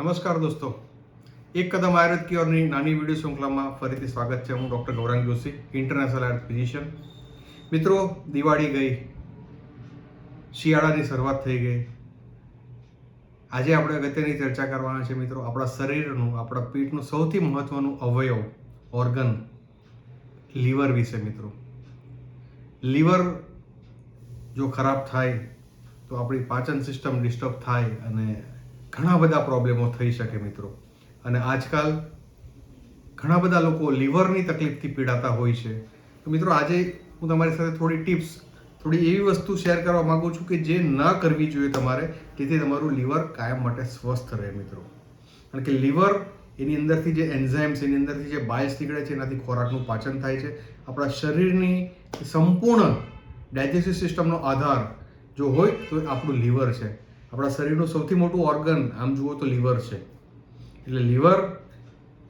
નમસ્કાર દોસ્તો. એક કદમ આયુર્વેદ ક્યોરની નાની વીડિયો શૃંખલામાં ફરીથી સ્વાગત છે. હું doctor Gaurang Joshi international Ayurveda physician મિત્રો, દિવાળી ગઈ. શિયાળાની શરૂઆત થઈ ગઈ. આજે આપણે અગત્યની ચર્ચા કરવાના છે મિત્રો. આપણા શરીરનું, આપણા પીઠનું સૌથી મહત્વનું અવયવ ઓર્ગન લીવર વિશે મિત્રો. લીવર જો ખરાબ થાય, તો આપણી પાચન સિસ્ટમ ડિસ્ટર્બ થાય અને ઘણા બધા પ્રોબ્લેમો થઈ શકે મિત્રો. અને આજકાલ ઘણા બધા લોકો લીવરની તકલીફથી પીડાતા હોય છે. તો મિત્રો, આજે હું તમારી સાથે થોડી ટિપ્સ, થોડી એવી વસ્તુ શેર કરવા માગું છું કે જે ન કરવી જોઈએ તમારે તેથી તમારું લીવર કાયમ માટે સ્વસ્થ રહે મિત્રો. કારણ કે લીવર એની અંદરથી જે એન્ઝાઇમ્સ, એની અંદરથી જે બાયસ નીકળે છે, એનાથી ખોરાકનું પાચન થાય છે. આપણા શરીરની સંપૂર્ણ ડાયજેસ્ટિવ સિસ્ટમનો આધાર જો હોય તો આપણું લીવર છે. આપણા શરીરનું સૌથી મોટું ઓર્ગન આમ જુઓ તો લીવર છે. એટલે લીવર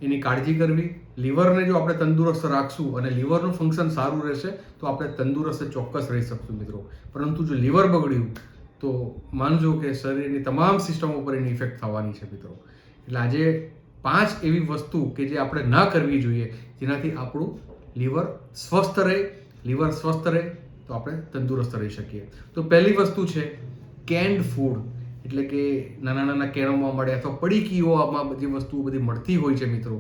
એની કાળજી કરવી લીવરને જો આપણે તંદુરસ્ત રાખશું અને લીવરનું ફંક્શન સારું રહેશે, તો આપણે તંદુરસ્ત ચોક્કસ રહી શકશું મિત્રો. પરંતુ જો લીવર બગડ્યું, તો માનજો કે શરીરની તમામ સિસ્ટમ ઉપર એની ઇફેક્ટ થવાની છે મિત્રો. એટલે આજે પાંચ એવી વસ્તુ કે જે આપણે ના કરવી જોઈએ, જેનાથી આપણું લીવર સ્વસ્થ રહે લીવર સ્વસ્થ રહે, તો આપણે તંદુરસ્ત રહી શકીએ. તો પહેલી વસ્તુ છે કેન્ડ ફૂડ એટલે કે નાના નાના કેળોમાં મળે અથવા પડીકીઓ આમાં બધી વસ્તુઓ બધી મળતી હોય છે મિત્રો.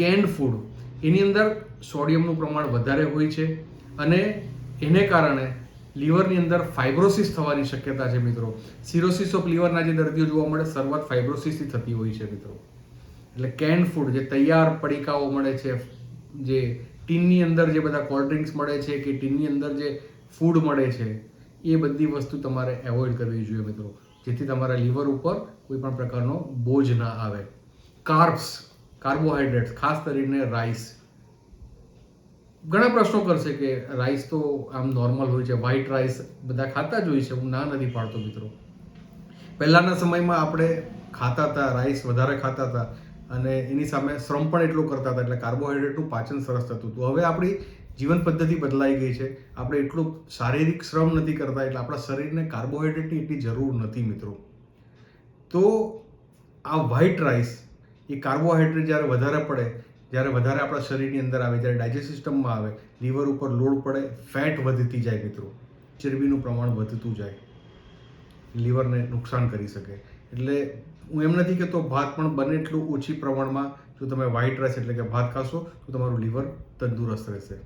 કેન્ડ ફૂડ એની અંદર સોડિયમનું પ્રમાણ વધારે હોય છે અને એને કારણે લીવરની અંદર ફાઇબ્રોસિસ થવાની શક્યતા છે મિત્રો. સિરોસિસ ઓફ લીવરના જે દર્દીઓ જોવા મળે, શરૂઆત ફાઇબ્રોસિસથી થતી હોય છે મિત્રો. એટલે કેન્ડ ફૂડ જે તૈયાર પડીકાઓ મળે છે, જે ટીનની અંદર જે બધા કોલ્ડ ડ્રિંક્સ મળે છે કે ટીનની અંદર જે ફૂડ મળે છે એ બધી વસ્તુ તમારે એવોઇડ કરવી જોઈએ મિત્રો. જેથી તમારા લીવર ઉપર કોઈ પણ પ્રકારનો બોજ ના આવે. કાર્બ્સ કાર્બોહાઈડ્રેટ્સ ખાસ કરીને રાઈસ ઘણા પ્રશ્નો કરશે કે રાઈસ તો આમ નોર્મલ હોય છે વ્હાઈટ રાઈસ બધા ખાતા જ હોય છે, હું ના નથી પાડતો મિત્રો. પહેલાંના સમયમાં આપણે ખાતા હતા રાઈસ વધારે ખાતા હતા અને એની સામે શ્રમ પણ એટલો કરતા હતા, એટલે કાર્બોહાઈડ્રેટનું પાચન સરસ થતું હતું. હવે આપણી જીવન પદ્ધતિ બદલાઈ ગઈ છે. આપણે એટલું શારીરિક શ્રમ નથી કરતા એટલે આપણા શરીરને કાર્બોહાઈડ્રેટની એટલી જરૂર નથી મિત્રો. તો આ વ્હાઈટ રાઈસ એ કાર્બોહાઈડ્રેટ જ્યારે વધારે પડે, જ્યારે વધારે આપણા શરીરની અંદર આવે, જ્યારે ડાયજેસ્ટ સિસ્ટમમાં આવે, લીવર ઉપર લોડ પડે, ફેટ વધતી જાય મિત્રો. ચરબીનું પ્રમાણ વધતું જાય. લીવરને નુકસાન કરી શકે. એટલે હું એમ નથી કહેતો ભાત પણ બને એટલું ઓછી પ્રમાણમાં જો તમે વ્હાઈટ રાઈસ એટલે કે ભાત ખાશો, તો તમારું લીવર તંદુરસ્ત રહેશે.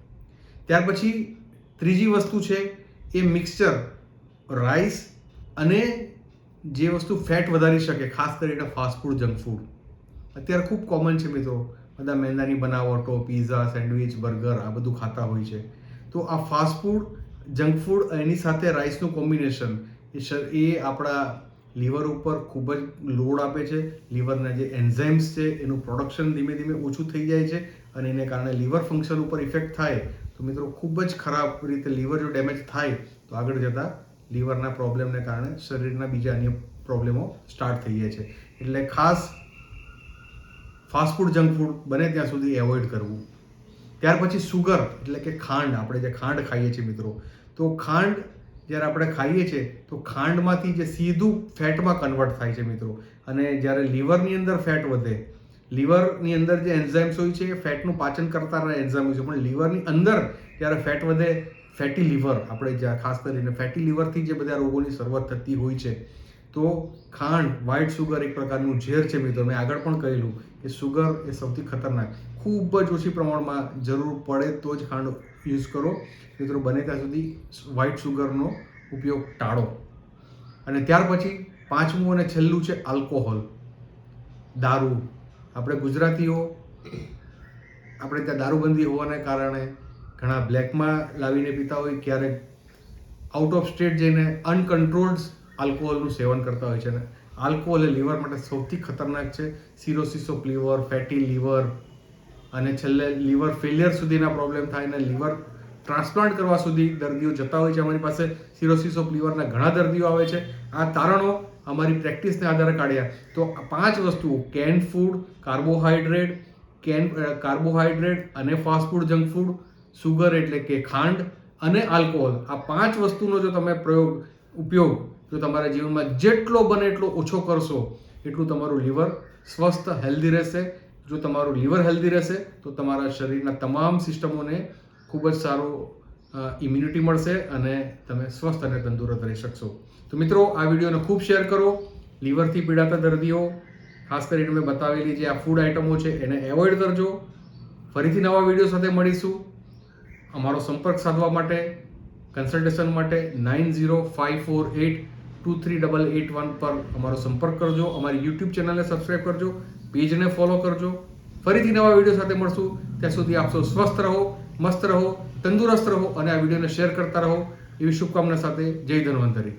ત્યાર પછી ત્રીજી વસ્તુ છે એ મિક્સચર રાઈસ અને જે વસ્તુ ફેટ વધારી શકે, ખાસ કરીને ફાસ્ટફૂડ જંક ફૂડ અત્યારે ખૂબ કોમન છે મિત્રો. બધા મેંદાની બનાવટો પીઝા સેન્ડવિચ બર્ગર આ બધું ખાતા હોય છે. તો આ ફાસ્ટફૂડ જંક ફૂડ એની સાથે રાઈસનું કોમ્બિનેશન એ એ આપણા લીવર ઉપર ખૂબ જ લોડ આપે છે. લીવરના જે એન્ઝાઇમ્સ છે, એનું પ્રોડક્શન ધીમે ધીમે ઓછું થઈ જાય છે અને એને કારણે લીવર ફંક્શન ઉપર ઇફેક્ટ થાય તો મિત્રો ખૂબ જ ખરાબ રીતે લીવર જો ડેમેજ થાય, તો આગળ જતાં લીવરના પ્રોબ્લેમને કારણે શરીરના બીજા અન્ય પ્રોબ્લેમો સ્ટાર્ટ થઈ જાય છે. એટલે ખાસ ફાસ્ટફૂડ જંક ફૂડ બને ત્યાં સુધી એવોઇડ કરવું. ત્યાર પછી સુગર, એટલે કે ખાંડ, આપણે જે ખાંડ ખાઈએ છીએ મિત્રો, તો ખાંડ જ્યારે આપણે ખાઈએ છીએ, તો ખાંડમાંથી જે સીધું ફેટમાં કન્વર્ટ થાય છે મિત્રો. અને જ્યારે લીવરની અંદર ફેટ વધે લીવરની અંદર જે એન્ઝાઇમ્સ હોય છે એ ફેટનું પાચન કરતા એન્ઝાઇમ હોય છે. પણ લીવરની અંદર જ્યારે ફેટ વધે, ફેટી લીવર આપણે જ્યાં ખાસ કરીને ફેટી લીવરથી જે બધા રોગોની શરૂઆત થતી હોય છે, તો ખાંડ, વ્હાઇટ સુગર એક પ્રકારનું ઝેર છે મિત્રો. મેં આગળ પણ કહેલું કે સુગર એ સૌથી ખતરનાક. ખૂબ જ ઓછી પ્રમાણમાં જરૂર પડે તો જ ખાંડ યુઝ કરો. મિત્રો, બને ત્યાં સુધી વ્હાઇટ સુગરનો ઉપયોગ ટાળો. અને ત્યાર પછી પાંચમું અને છેલ્લું છે આલ્કોહોલ. દારૂ. આપણે ગુજરાતીઓ, આપણે ત્યાં દારૂબંધી હોવાને કારણે ઘણા બ્લેકમાં લાવીને પીતા હોય, ક્યારેક આઉટ ઓફ સ્ટેટ જઈને અનકન્ટ્રોલ્ડ આલ્કોહોલનું સેવન કરતા હોય છે અને આલ્કોહોલ એ લીવર માટે સૌથી ખતરનાક છે. Cirrhosis of liver fatty liver અને છેલ્લે લીવર ફેલિયર સુધીના પ્રોબ્લેમ થાય અને લીવર ટ્રાન્સપ્લાન્ટ કરવા સુધી દર્દીઓ જતા હોય છે. અમારી પાસે સિરોસિસ ઓફ લીવરના ઘણા દર્દીઓ આવે છે. આ તારણો અમારી પ્રેક્ટિસને આધારે કાઢ્યા. તો પાંચ વસ્તુઓ can food carbohydrate can carbohydrate અને fast food junk food sugar એટલે કે ખાંડ અને આલ્કોહોલ આ પાંચ વસ્તુનો જો તમે પ્રયોગ, ઉપયોગ જો તમારા જીવનમાં જેટલો બને એટલો ઓછો કરશો, એટલું તમારું લીવર સ્વસ્થ, હેલ્ધી રહેશે. જો તમારું લીવર હેલ્ધી રહેશે, તો તમારા શરીરના તમામ સિસ્ટમોને ખૂબ જ સારું ઇમ્યુનિટી મળશે અને તમે સ્વસ્થ અને તંદુરસ્ત રહી શકશો. તો મિત્રો, આ વિડીયોને ખૂબ શેર કરો. લીવરથી પીડાતા દર્દીઓ, ખાસ કરીને મેં બતાવેલી જે આ ફૂડ આઇટમો છે, એને એવોઇડ કરજો. ફરીથી નવા વીડિયો સાથે મળીશું. અમારો સંપર્ક સાધવા માટે કન્સલ્ટેશન માટે nine zero five four eight two three double eight one પર અમારો સંપર્ક કરજો. અમારી યુટ્યુબ ચેનલને સબસ્ક્રાઇબ કરજો. પેજને ફોલો કરજો. ફરીથી નવા વીડિયો સાથે મળશું. ત્યાં સુધી આપ સૌ સ્વસ્થ રહો, મસ્ત રહો. તંદુરસ્ત રહો અને આ વિડીયોને શેર કરતા રહો. એવી શુભકામના સાથે જય ધન્વંતરી.